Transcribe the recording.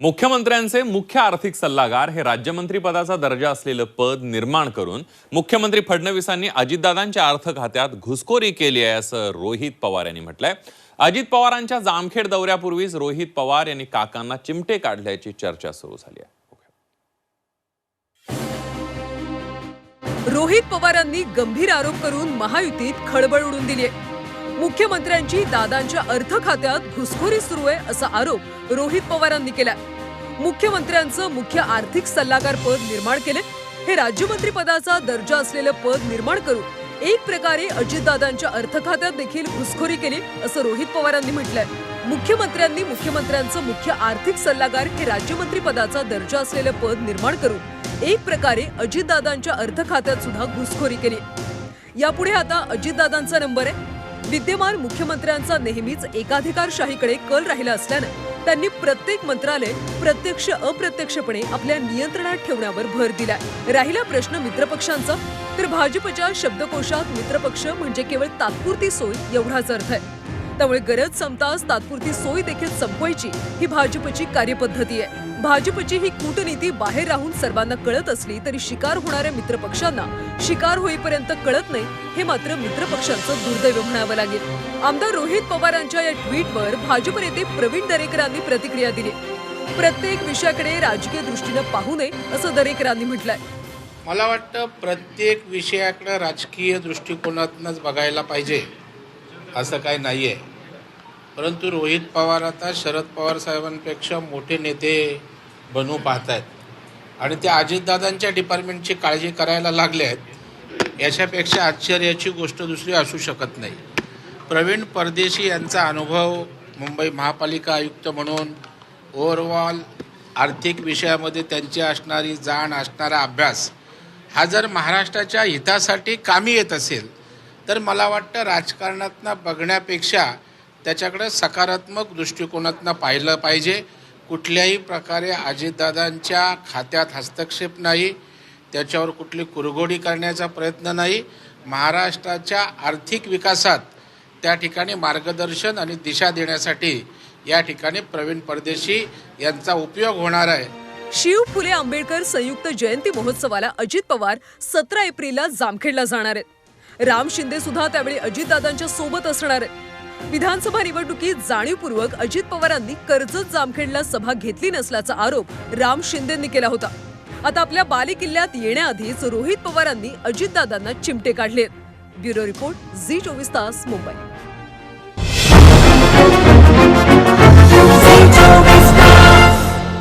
मुख्यमंत्र्यांचे मुख्य आर्थिक सल्लागार हे राज्यमंत्रीपदाचा दर्जा असलेलं पद निर्माण करून मुख्यमंत्री फडणवीसांनी अजितदादांच्या अर्थ खात्यात घुसखोरी केली आहे असं रोहित पवार यांनी म्हटलंय. अजित पवारांच्या जामखेड दौऱ्यापूर्वीच रोहित पवार यांनी काकांना चिमटे काढल्याची चर्चा सुरू झाली आहे. रोहित पवारांनी गंभीर आरोप करून महायुतीत खळबळ उडून दिली आहे मुख्यमंत्र्यांची दादांच्या अर्थ खात्यात घुसखोरी सुरू आहे असा आरोप रोहित पवारांनी केला मुख्यमंत्र्यांचं मुख्य आर्थिक सल्लागार पद निर्माण केले. हे राज्यमंत्री पदाचा दर्जा असलेलं पद निर्माण करून एक प्रकारे अजितदादांच्या अर्थ खात्यात देखील घुसखोरी केली असं रोहित पवारांनी म्हटलंय. मुख्यमंत्र्यांनी मुख्यमंत्र्यांचं मुख्य आर्थिक सल्लागार हे राज्यमंत्री पदाचा दर्जा असलेलं पद निर्माण करून एक प्रकारे अजितदादांच्या अर्थ खात्यात सुद्धा घुसखोरी केली. यापुढे आता अजितदादांचा नंबर आहे. विद्यमान मुख्यमंत्र्यांचा नेहमीच एकाधिकारशाहीकडे कल राहिला असल्यानं त्यांनी प्रत्येक मंत्रालय प्रत्यक्ष अप्रत्यक्षपणे आपल्या नियंत्रणात ठेवण्यावर भर दिलाय. राहिला प्रश्न मित्रपक्षांचा तर भाजपच्या शब्दकोशात मित्रपक्ष म्हणजे केवळ तात्पुरती सोय एवढाच अर्थ आहे. त्यामुळे गरज संपताच तात्पुरती सोय देखील संपवायची ही भाजपची कार्यपद्धती आहे. भाजपची ही कूटनीती बाहेर राहून सर्वांना कळत असली तरी शिकार होणाऱ्या मित्रपक्षांना शिकार होईपर्यंत कळत नाही हे मात्र मित्रपक्षांचं दुर्दैव म्हणावं लागेल. आमदार रोहित पवारांच्या या ट्विटवर भाजप नेते प्रवीण दरेकरांनी प्रतिक्रिया दिली. प्रत्येक विषयाकडे राजकीय दृष्टीनं पाहू नये असं दरेकरांनी म्हटलंय. मला वाटतं प्रत्येक विषयाकडे राजकीय दृष्टिकोनातूनच बघायला पाहिजे असं काही नाही आहे परंतु रोहित पवार आता शरद पवार साहेबांपेक्षा मोठे नेते बनवू पाहत आहेत आणि ते अजितदादांच्या डिपार्टमेंटची काळजी करायला लागले आहेत याच्यापेक्षा आश्चर्याची गोष्ट दुसरी असू शकत नाही. प्रवीण परदेशी यांचा अनुभव मुंबई महापालिका आयुक्त म्हणून ओव्हरऑल आर्थिक विषयामध्ये त्यांची असणारी जाण असणारा अभ्यास हा जर महाराष्ट्राच्या हितासाठी कामी येत असेल तर मला वाटतं राजकारणातनं बघण्यापेक्षा त्याच्याकडे सकारात्मक दृष्टिकोनातनं पाहिलं पाहिजे. कुठल्याही प्रकारे अजितदादांच्या खात्यात हस्तक्षेप नाही त्याच्यावर कुठली कुरघोडी करण्याचा प्रयत्न नाही. महाराष्ट्राच्या आर्थिक विकासात त्या ठिकाणी मार्गदर्शन आणि दिशा देण्यासाठी या ठिकाणी प्रवीण परदेशी यांचा उपयोग होणार आहे. शिव फुले आंबेडकर संयुक्त जयंती महोत्सवाला अजित पवार सतरा एप्रिलला जामखेडला जाणार आहेत. राम शिंदे सुद्धा त्यावेळी अजितदादांच्या सोबत असणार आहेत. विधानसभा निवडणुकीत जाणीवपूर्वक अजित पवारांनी कर्जत जामखेडला सभा घेतली नसल्याचा आरोप राम शिंदेंनी केला होता. आता आपल्या बालेकिल्ल्यात येण्याआधीच रोहित पवारांनी अजितदादांना चिमटे काढले ब्युरो रिपोर्ट झी चोवीस तास मुंबई.